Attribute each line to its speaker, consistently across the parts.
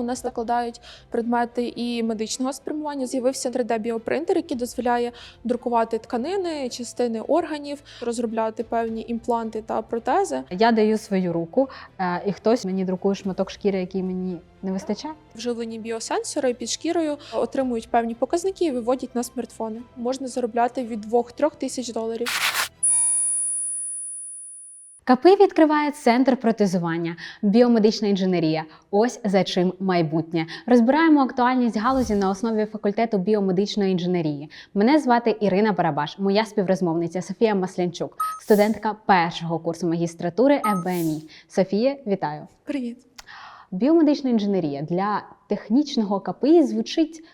Speaker 1: У нас накладають предмети і медичного спрямування. З'явився 3D-біопринтер, який дозволяє друкувати тканини, частини органів, розробляти певні імпланти та протези.
Speaker 2: Я даю свою руку, е, і хтось мені друкує шматок шкіри, який мені не вистачає.
Speaker 1: Вживлені біосенсори під шкірою отримують певні показники і виводять на смартфони. Можна заробляти від 2-3 тисяч доларів.
Speaker 2: КПІ відкриває центр протезування, біомедична інженерія. Ось за чим майбутнє. Розбираємо актуальність галузі на основі факультету біомедичної інженерії. Мене звати Ірина Барабаш, моя співрозмовниця Софія Маслянчук, студентка першого курсу магістратури ФБМІ. Софія, вітаю!
Speaker 1: Привіт!
Speaker 2: Біомедична інженерія для технічного КПІ звучить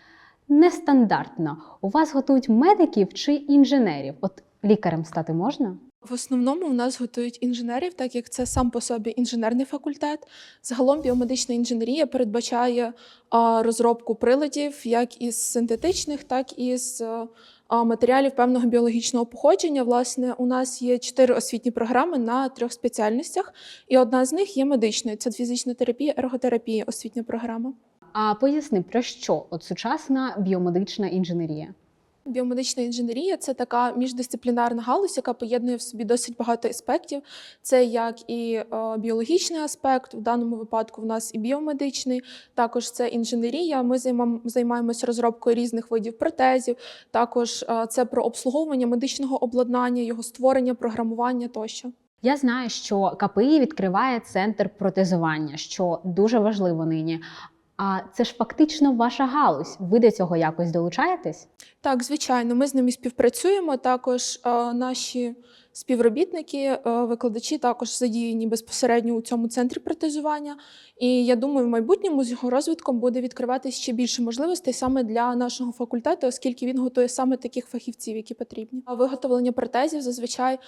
Speaker 2: нестандартно. У вас готують медиків чи інженерів? От лікарем стати можна?
Speaker 1: В основному у нас готують інженерів, так як це сам по собі інженерний факультет. Загалом біомедична інженерія передбачає розробку приладів як із синтетичних, так і з матеріалів певного біологічного походження. Власне, у нас є чотири освітні програми на трьох спеціальностях, і одна з них є медичною. Це фізична терапія, ерготерапія, освітня програма.
Speaker 2: А поясни про що от сучасна біомедична інженерія?
Speaker 1: Біомедична інженерія це така міждисциплінарна галузь, яка поєднує в собі досить багато аспектів. Це як і е, біологічний аспект, в даному випадку в нас і біомедичний, також це інженерія. Ми займаємося розробкою різних видів протезів. Також е, це про обслуговування медичного обладнання, його створення, програмування тощо.
Speaker 2: Я знаю, що КПІ відкриває центр протезування, що дуже важливо нині. А це ж фактично ваша галузь. Ви до цього якось долучаєтесь?
Speaker 1: Так, звичайно, ми з ними співпрацюємо. Також е, наші співробітники, е, викладачі також задіяні безпосередньо у цьому центрі протезування. І я думаю, в майбутньому з його розвитком буде відкриватися ще більше можливостей саме для нашого факультету, оскільки він готує саме таких фахівців, які потрібні. Виготовлення протезів зазвичай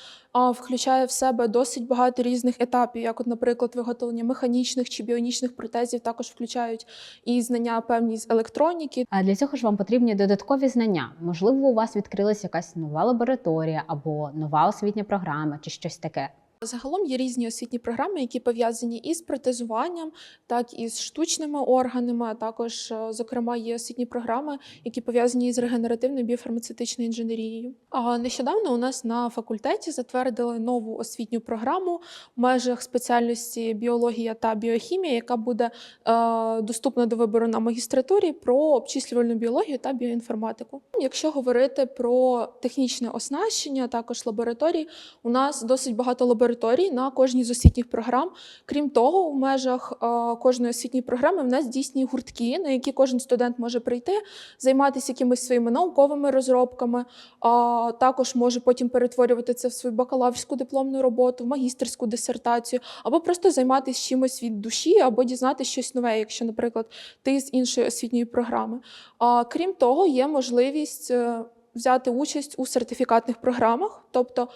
Speaker 1: включає в себе досить багато різних етапів, як, от, наприклад, виготовлення механічних чи біонічних протезів, також включають і знання певні з електроніки,
Speaker 2: А для цього ж вам потрібні додаткові знання. Можливо, у вас відкрилась якась нова лабораторія або нова освітня програма, чи щось таке.
Speaker 1: Загалом є різні освітні програми, які пов'язані із протезуванням, так і з штучними органами. А також, е, зокрема, є освітні програми, які пов'язані з регенеративною біофармацевтичною інженерією. А нещодавно у нас на факультеті затвердили нову освітню програму в межах спеціальності біологія та біохімія, яка буде е, доступна до вибору на магістратурі про обчислювальну біологію та біоінформатику. Якщо говорити про технічне оснащення, також лабораторії, у нас досить багато лабораторій на кожній з освітніх програм. Крім того, у межах е, кожної освітньої програми в нас дійсні гуртки, на які кожен студент може прийти, займатися якимись своїми науковими розробками. А також може потім перетворювати це в свою бакалаврську дипломну роботу, в магістерську дисертацію, або просто займатися чимось від душі, або дізнатися щось нове, якщо, наприклад, ти з іншої освітньої програми. А крім того, є можливість. Е, Взяти участь у сертифікатних програмах, тобто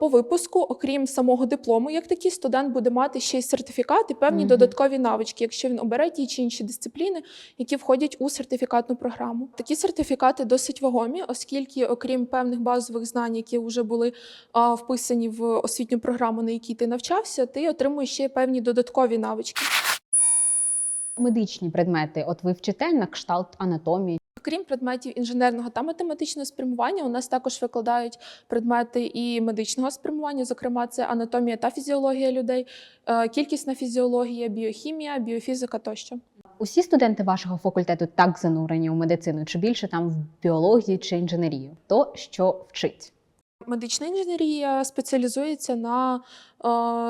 Speaker 1: по випуску, окрім самого диплому, як такий студент буде мати ще й сертифікат і певні
Speaker 2: Мгм.
Speaker 1: додаткові навички, якщо він обере ті чи інші дисципліни, які входять у сертифікатну програму. Такі сертифікати досить вагомі, оскільки, окрім певних базових знань, які вже були а, вписані в освітню програму, на якій ти навчався, ти отримуєш ще певні додаткові навички.
Speaker 2: Медичні предмети, от ви вчите на кшталт анатомії.
Speaker 1: Крім предметів інженерного та математичного спрямування, у нас також викладають предмети і медичного спрямування, зокрема, це анатомія та фізіологія людей, е, кількісна фізіологія, біохімія, біофізика тощо.
Speaker 2: Усі студенти вашого факультету так занурені у медицину, чи більше там в біології чи інженерію? То що вчить?
Speaker 1: Медична інженерія спеціалізується на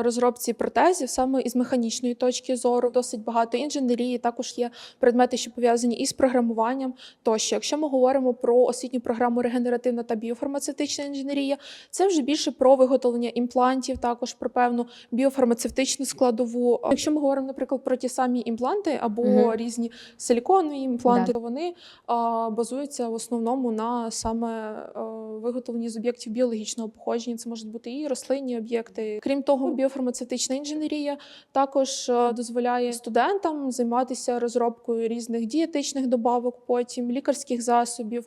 Speaker 1: розробці протезів саме із механічної точки зору. Досить багато інженерії. Також є предмети, що пов'язані із програмуванням. Тощо, якщо ми говоримо про освітню програму регенеративна та біофармацевтична інженерія, це вже більше про виготовлення імплантів, також про певну біофармацевтичну складову. Якщо ми говоримо, наприклад, про ті самі імпланти або
Speaker 2: Мгм.
Speaker 1: різні силіконові імпланти,
Speaker 2: Да.
Speaker 1: то вони а, базуються в основному на саме а, виготовленні з об'єктів біологічного походження. Це можуть бути і рослинні об'єкти. Крім того, біофармацевтична інженерія також дозволяє студентам займатися розробкою різних дієтичних добавок, потім лікарських засобів,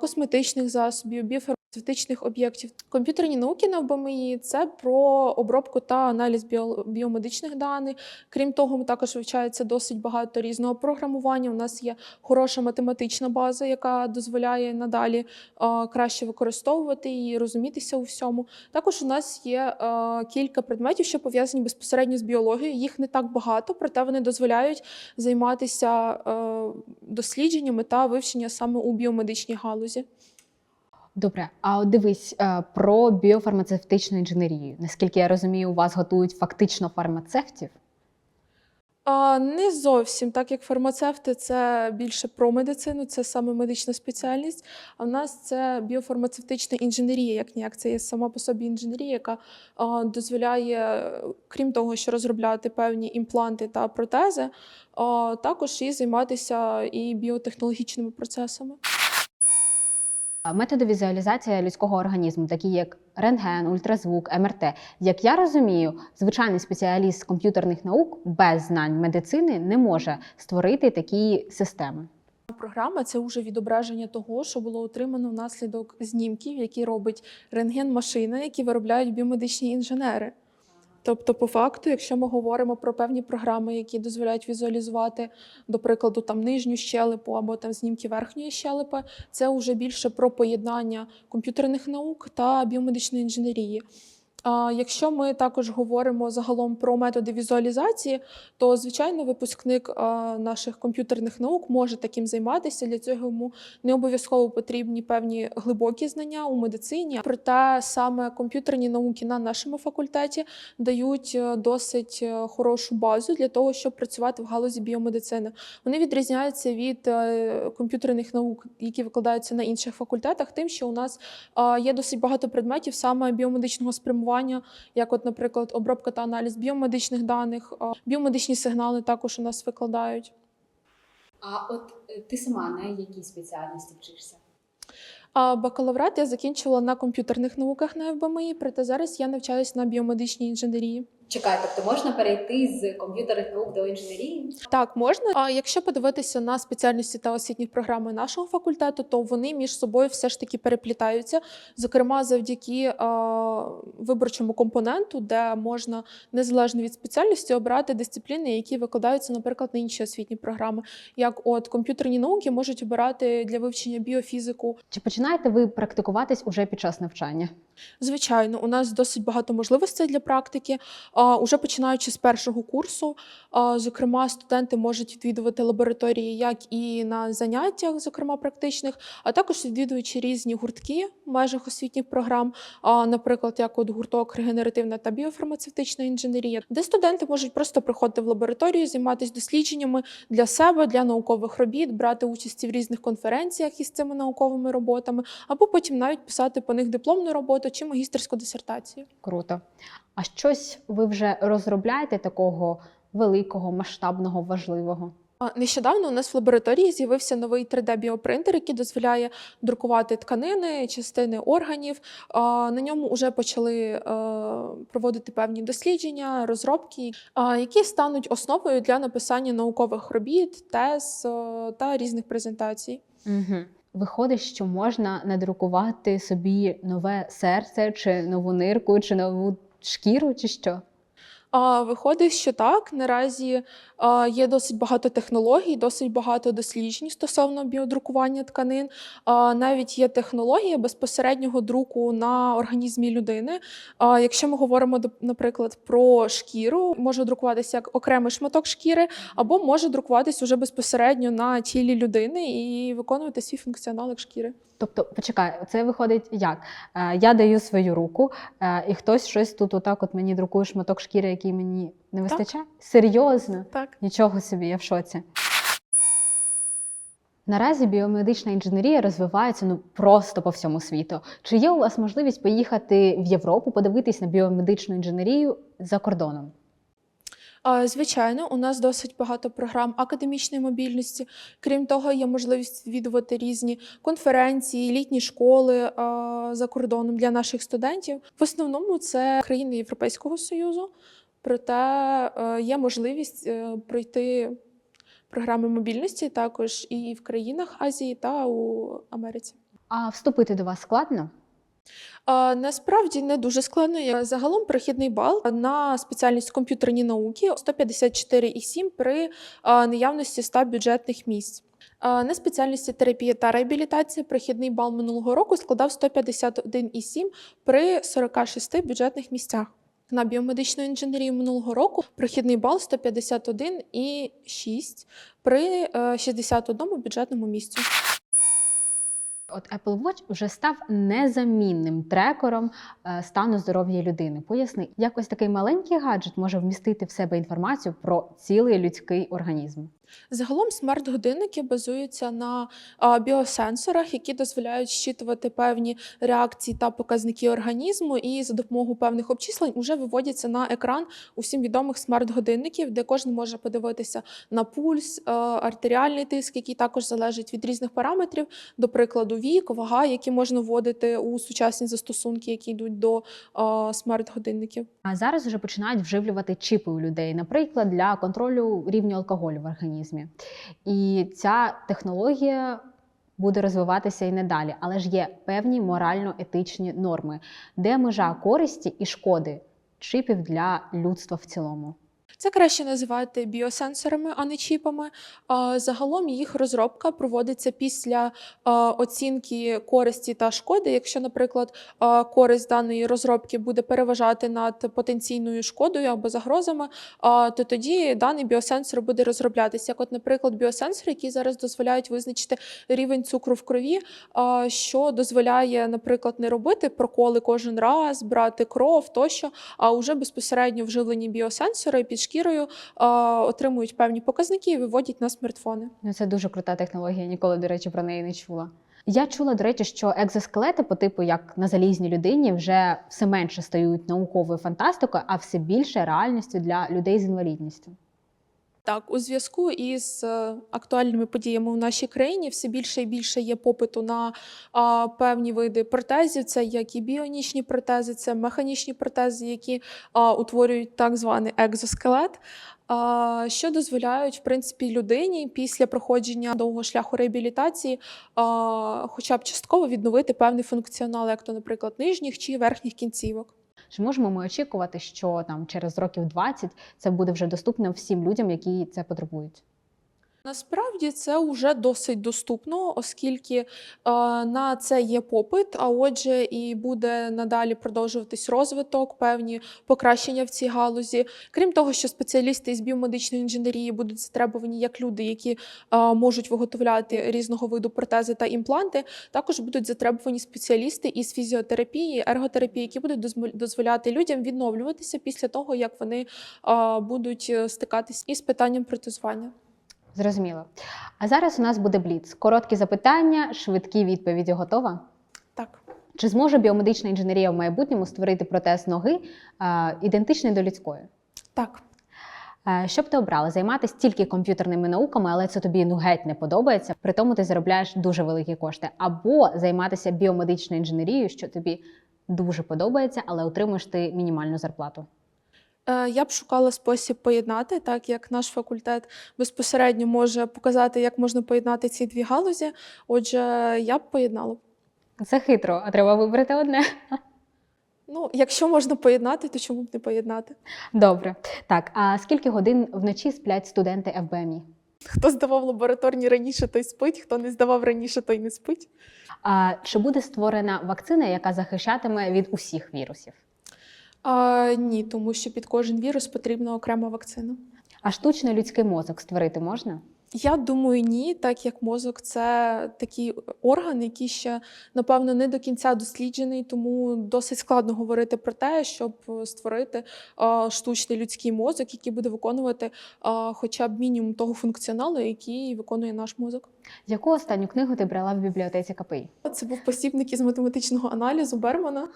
Speaker 1: косметичних засобів, біофармацевтичних об'єктів. Комп'ютерні науки на ОБМІ – це про обробку та аналіз біомедичних даних. Крім того, також вивчається досить багато різного програмування. У нас є хороша математична база, яка дозволяє надалі е, краще використовувати і розумітися у всьому. Також у нас є е, кілька предметів, що пов'язані безпосередньо з біологією. Їх не так багато, проте вони дозволяють займатися е, дослідженнями та вивчення саме у біомедичній галузі.
Speaker 2: Добре, а от дивись е, про біофармацевтичну інженерію. Наскільки я розумію, у вас готують фактично фармацевтів.
Speaker 1: А, не зовсім, так як фармацевти це більше про медицину, це саме медична спеціальність. А в нас це біофармацевтична інженерія, як ніяк. Це є сама по собі інженерія, яка а, дозволяє, крім того, що розробляти певні імпланти та протези, а, також і займатися і біотехнологічними процесами.
Speaker 2: Методи візуалізації людського організму, такі як рентген, ультразвук, МРТ. Як я розумію, звичайний спеціаліст з комп'ютерних наук без знань медицини не може створити такі системи.
Speaker 1: Програма це вже відображення того, що було отримано внаслідок знімків, які робить рентген-машина, які виробляють біомедичні інженери. Тобто, по факту, якщо ми говоримо про певні програми, які дозволяють візуалізувати, до прикладу, там нижню щелепу або там знімки верхньої щелепи, це вже більше про поєднання комп'ютерних наук та біомедичної інженерії. Якщо ми також говоримо загалом про методи візуалізації, то звичайно випускник наших комп'ютерних наук може таким займатися. Для цього йому не обов'язково потрібні певні глибокі знання у медицині. Проте саме комп'ютерні науки на нашому факультеті дають е, досить е, хорошу базу для того, щоб працювати в галузі біомедицини. Вони відрізняються від е, комп'ютерних наук, які викладаються на інших факультетах, тим, що у нас є досить багато предметів саме біомедичного спрямування, як, от, наприклад, обробка та аналіз біомедичних даних, біомедичні сигнали також у нас викладають.
Speaker 2: А от е, ти сама на якій спеціальності вчишся?
Speaker 1: А бакалаврат я закінчила на комп'ютерних науках на ФБМІ, проте зараз я навчаюся на біомедичній інженерії.
Speaker 2: Чекай, тобто можна перейти з комп'ютерних наук до інженерії?
Speaker 1: Так, можна. А якщо подивитися на спеціальності та освітні програми нашого факультету, то вони між собою все ж таки переплітаються. Зокрема, завдяки е, виборчому компоненту, де можна незалежно від спеціальності обирати дисципліни, які викладаються, наприклад, на інші освітні програми. Як от комп'ютерні науки можуть обирати для вивчення біофізику.
Speaker 2: Чи починаєте ви практикуватись уже під час навчання?
Speaker 1: Звичайно, у нас досить багато можливостей для практики. Уже починаючи з першого курсу, зокрема, студенти можуть відвідувати лабораторії як і на заняттях, зокрема практичних, а також відвідуючи різні гуртки в межах освітніх програм, наприклад, як от гурток регенеративна та біофармацевтична інженерія, де студенти можуть просто приходити в лабораторію, займатися дослідженнями для себе, для наукових робіт, брати участь в різних конференціях із цими науковими роботами, або потім навіть писати по них дипломну роботу чи магістерську дисертацію.
Speaker 2: Круто. А щось ви вже розробляєте такого великого, масштабного, важливого?
Speaker 1: Нещодавно у нас в лабораторії з'явився новий 3D-біопринтер, який дозволяє друкувати тканини, частини органів. На ньому вже почали е, проводити певні дослідження, розробки, які стануть основою для написання наукових робіт, тез е, та різних презентацій.
Speaker 2: Угу. Виходить, що можна надрукувати собі нове серце, чи нову нирку, чи нову шкіру, чи що?
Speaker 1: Виходить, що так. Наразі є досить багато технологій, досить багато досліджень стосовно біодрукування тканин. Навіть є технологія безпосереднього друку на організмі людини. Якщо ми говоримо, наприклад, про шкіру, може друкуватися як окремий шматок шкіри, або може друкуватися уже безпосередньо на тілі людини і виконувати свій функціонал як шкіри.
Speaker 2: Тобто, почекай, це виходить як? Е, я даю свою руку, е, і хтось щось тут отак от мені друкує шматок шкіри, який мені не вистачає? Серйозно?
Speaker 1: Так.
Speaker 2: Нічого собі, я в шоці. Наразі біомедична інженерія розвивається ну просто по всьому світу. Чи є у вас можливість поїхати в Європу, подивитись на біомедичну інженерію за кордоном?
Speaker 1: Звичайно, у нас досить багато програм академічної мобільності. Крім того, є можливість відвідувати різні конференції, літні школи за кордоном для наших студентів. В основному це країни Європейського Союзу, проте е, є можливість е, пройти програми мобільності також і в країнах Азії та у Америці.
Speaker 2: А вступити до вас складно?
Speaker 1: А, Насправді не дуже складно. Загалом прохідний бал на спеціальність комп'ютерні науки 154,7 при наявності 100 бюджетних місць. На спеціальності терапія та реабілітація прохідний бал минулого року складав 151,7 при 46 бюджетних місцях. На біомедичну інженерію минулого року прохідний бал 151,6 при е, 61 бюджетному місці.
Speaker 2: От Apple Watch вже став незамінним трекером е, стану здоров'я людини. Поясни, як ось такий маленький гаджет може вмістити в себе інформацію про цілий людський організм.
Speaker 1: Загалом смарт-годинники базуються на біосенсорах, які дозволяють щитувати певні реакції та показники організму, і за допомогою певних обчислень вже виводяться на екран усім відомих смарт-годинників, де кожен може подивитися на пульс, артеріальний тиск, який також залежить від різних параметрів, до прикладу, вік, вага, які можна вводити у сучасні застосунки, які йдуть до а, смарт-годинників.
Speaker 2: А зараз вже починають вживлювати чіпи у людей, наприклад, для контролю рівня алкоголю в організмі. І ця технологія буде розвиватися і надалі, але ж є певні морально-етичні норми, де межа користі і шкоди чипів для людства в цілому.
Speaker 1: Це краще називати біосенсорами, а не чіпами. Загалом їх розробка проводиться після оцінки користі та шкоди. Якщо, наприклад, користь даної розробки буде переважати над потенційною шкодою або загрозами, то тоді даний біосенсор буде розроблятися. Як, от, наприклад, біосенсори, які зараз дозволяють визначити рівень цукру в крові, що дозволяє, наприклад, не робити проколи кожен раз, брати кров тощо, а вже безпосередньо вживлені біосенсори під шкірою отримують певні показники і виводять на смартфони.
Speaker 2: Ну, це дуже крута технологія. Ніколи, до речі, про неї не чула. Я чула, до речі, що екзоскелети, по типу як на залізній людині, вже все менше стають науковою фантастикою, а все більше реальністю для людей з інвалідністю.
Speaker 1: Так, у зв'язку із е, актуальними подіями у нашій країні все більше і більше є попиту на а, певні види протезів. Це як і біонічні протези, це механічні протези, які а, утворюють так званий екзоскелет. Що дозволяють в принципі людині після проходження довгого шляху реабілітації, хоча б частково відновити певний функціонал, як то, наприклад, нижніх чи верхніх кінцівок.
Speaker 2: Чи можемо ми очікувати, що там через років 20 це буде вже доступно всім людям, які це потребують?
Speaker 1: Насправді це вже досить доступно, оскільки е, на це є попит, а отже, і буде надалі продовжуватись розвиток, певні покращення в цій галузі. Крім того, що спеціалісти із біомедичної інженерії будуть затребувані як люди, які е, можуть виготовляти різного виду протези та імпланти, також будуть затребувані спеціалісти із фізіотерапії, ерготерапії, які будуть дозволяти людям відновлюватися після того, як вони е, будуть е, стикатись із питанням протезування.
Speaker 2: Зрозуміло. А зараз у нас буде бліц. Короткі запитання, швидкі відповіді. Готова?
Speaker 1: Так.
Speaker 2: Чи зможе біомедична інженерія в майбутньому створити протез ноги е, ідентичний до людської?
Speaker 1: Так.
Speaker 2: Е, Що б ти обрала? Займатися тільки комп'ютерними науками, але це тобі ну геть не подобається. При тому ти заробляєш дуже великі кошти. Або займатися біомедичною інженерією, що тобі дуже подобається, але отримуєш ти мінімальну зарплату.
Speaker 1: Е, Я б шукала спосіб поєднати, так як наш факультет безпосередньо може показати, як можна поєднати ці дві галузі. Отже, я б поєднала.
Speaker 2: Це хитро, а треба вибрати одне.
Speaker 1: Ну, якщо можна поєднати, то чому б не поєднати?
Speaker 2: Добре. Так, а скільки годин вночі сплять студенти ФБМІ?
Speaker 1: Хто здавав лабораторні раніше, той спить, хто не здавав раніше, той не спить.
Speaker 2: А чи буде створена вакцина, яка захищатиме від усіх вірусів?
Speaker 1: А, ні, тому що під кожен вірус потрібна окрема вакцина.
Speaker 2: А штучний людський мозок створити можна?
Speaker 1: Я думаю, ні, так як мозок це такий орган, який ще напевно не до кінця досліджений, тому досить складно говорити про те, щоб створити а, штучний людський мозок, який буде виконувати а, хоча б мінімум того функціоналу, який виконує наш мозок.
Speaker 2: Яку останню книгу ти брала в бібліотеці КПІ?
Speaker 1: Це був посібник із математичного аналізу Бермана.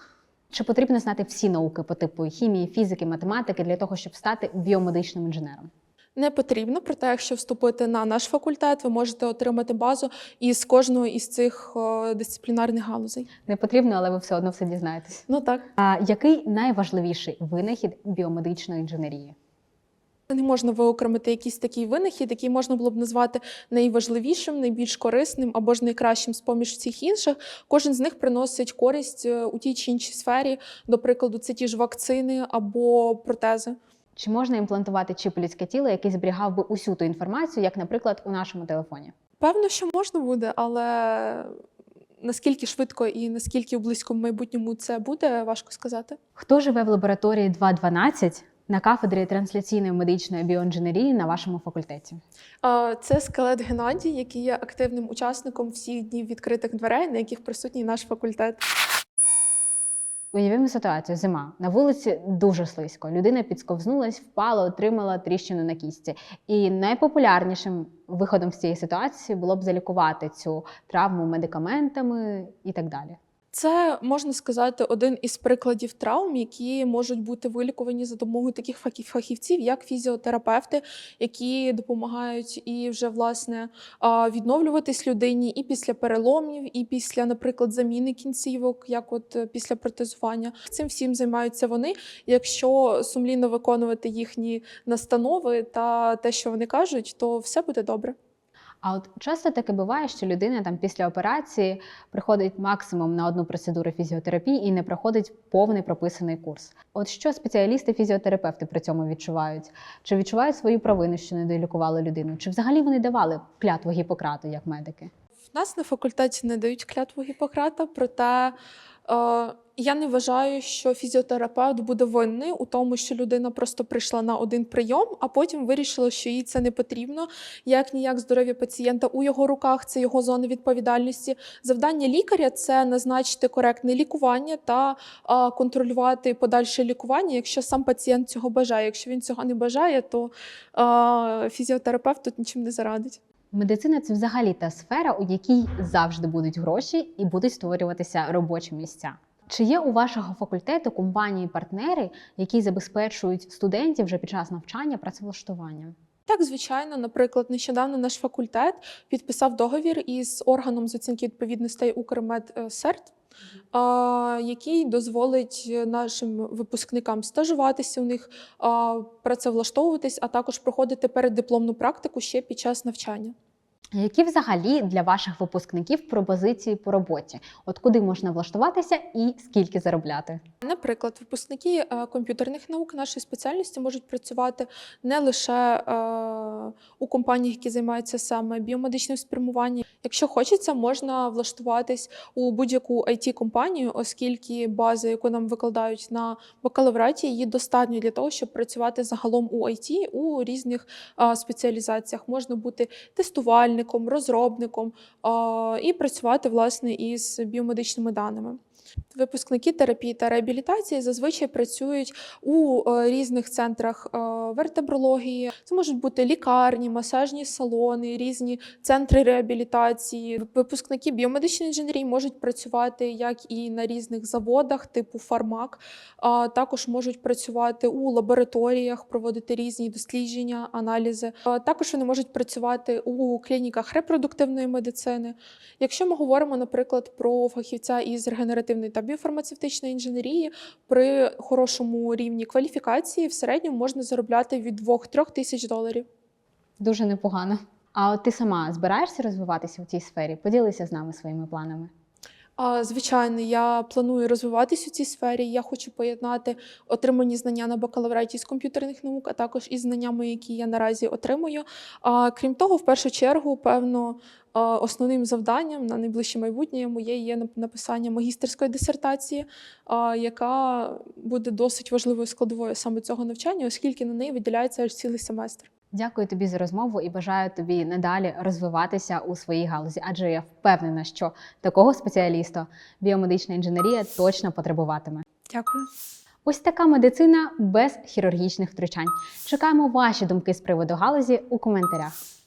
Speaker 2: Чи потрібно знати всі науки по типу хімії, фізики, математики для того, щоб стати біомедичним інженером?
Speaker 1: Не потрібно, проте, якщо вступити на наш факультет, ви можете отримати базу із кожного із цих дисциплінарних галузей.
Speaker 2: Не потрібно, але ви все одно все дізнаєтесь.
Speaker 1: Ну так.
Speaker 2: А який найважливіший винахід біомедичної інженерії?
Speaker 1: Не можна виокремити якийсь такий винахід, який можна було б назвати найважливішим, найбільш корисним або ж найкращим з поміж всіх інших. Кожен з них приносить користь е, у тій чи іншій сфері. До прикладу, це ті ж вакцини або протези.
Speaker 2: Чи можна імплантувати чіп у людське тіло, який зберігав би усю ту інформацію, як, наприклад, у нашому телефоні?
Speaker 1: Певно, що можна буде, але наскільки швидко і наскільки в близькому майбутньому це буде, важко сказати.
Speaker 2: Хто живе в лабораторії 212 на кафедрі трансляційної медичної біоінженерії на вашому факультеті?
Speaker 1: Це скелет Геннадій, який є активним учасником всіх днів відкритих дверей, на яких присутній наш факультет.
Speaker 2: Уявімо ситуацію, зима. На вулиці дуже слизько. Людина підсковзнулась, впала, отримала тріщину на кісті. І найпопулярнішим виходом з цієї ситуації було б залікувати цю травму медикаментами і так далі.
Speaker 1: Це можна сказати один із прикладів травм, які можуть бути вилікувані за допомогою таких фахів- фахівців, як фізіотерапевти, які допомагають і вже власне відновлюватись людині і після переломів, і після, наприклад, заміни кінцівок, як от е, після протезування. Цим всім займаються вони. Якщо сумлінно виконувати їхні настанови та те, що вони кажуть, то все буде добре.
Speaker 2: А от часто таке буває, що людина там після операції приходить максимум на одну процедуру фізіотерапії і не проходить повний прописаний курс. От що спеціалісти-фізіотерапевти при цьому відчувають? Чи відчувають свою провину, що не долікували людину? Чи взагалі вони давали клятву Гіппократу як медики?
Speaker 1: В нас на факультеті не дають клятву Гіппократа, проте е, я не вважаю, що фізіотерапевт буде винний у тому, що людина просто прийшла на один прийом, а потім вирішила, що їй це не потрібно. Як ніяк здоров'я пацієнта у його руках, це його зона відповідальності. Завдання лікаря це назначити коректне лікування та контролювати подальше лікування, якщо сам пацієнт цього бажає. Якщо він цього не бажає, то фізіотерапевт тут нічим не зарадить.
Speaker 2: Медицина це взагалі та сфера, у якій завжди будуть гроші і будуть створюватися робочі місця. Чи є у вашого факультету компанії-партнери, які забезпечують студентів вже під час навчання працевлаштуванням?
Speaker 1: Так, звичайно, наприклад, нещодавно наш факультет підписав договір із органом з оцінки відповідностей Укрмедсерт, який дозволить нашим випускникам стажуватися у них, працевлаштовуватись, а також проходити переддипломну практику ще під час навчання.
Speaker 2: Які взагалі для ваших випускників пропозиції по роботі? От куди можна влаштуватися і скільки заробляти?
Speaker 1: Наприклад, випускники е, комп'ютерних наук нашої спеціальності можуть працювати не лише е, у компаніях, які займаються саме біомедичним спрямуванням. Якщо хочеться, можна влаштуватись у будь-яку it компанію оскільки база, яку нам викладають на бакалавраті, її достатньо для того, щоб працювати загалом у IT у різних е, спеціалізаціях. Можна бути тестувальником, розробником і працювати власне із біомедичними даними. Випускники терапії та реабілітації зазвичай працюють у е, різних центрах е, вертебрології. Це можуть бути лікарні, масажні салони, різні центри реабілітації. Випускники біомедичної інженерії можуть працювати як і на різних заводах, типу фармак, а також можуть працювати у лабораторіях, проводити різні дослідження, аналізи. Також вони можуть працювати у клініках репродуктивної медицини. Якщо ми говоримо, наприклад, про фахівця із регенеративної та біофармацевтичної інженерії, при хорошому рівні кваліфікації в середньому можна заробляти від 2-3 тисяч доларів.
Speaker 2: Дуже непогано. А от ти сама збираєшся розвиватися в цій сфері? Поділися з нами своїми планами.
Speaker 1: Звичайно, я планую розвиватись у цій сфері. Я хочу поєднати отримані знання на бакалавраті з комп'ютерних наук, а також із знаннями, які я наразі отримую. А крім того, в першу чергу, певно, основним завданням на найближче майбутнє моє є написання магістерської дисертації, яка буде досить важливою складовою саме цього навчання, оскільки на неї виділяється аж цілий семестр.
Speaker 2: Дякую тобі за розмову і бажаю тобі надалі розвиватися у своїй галузі, адже я впевнена, що такого спеціаліста біомедична інженерія точно потребуватиме.
Speaker 1: Дякую.
Speaker 2: Ось така медицина без хірургічних втручань. Чекаємо ваші думки з приводу галузі у коментарях.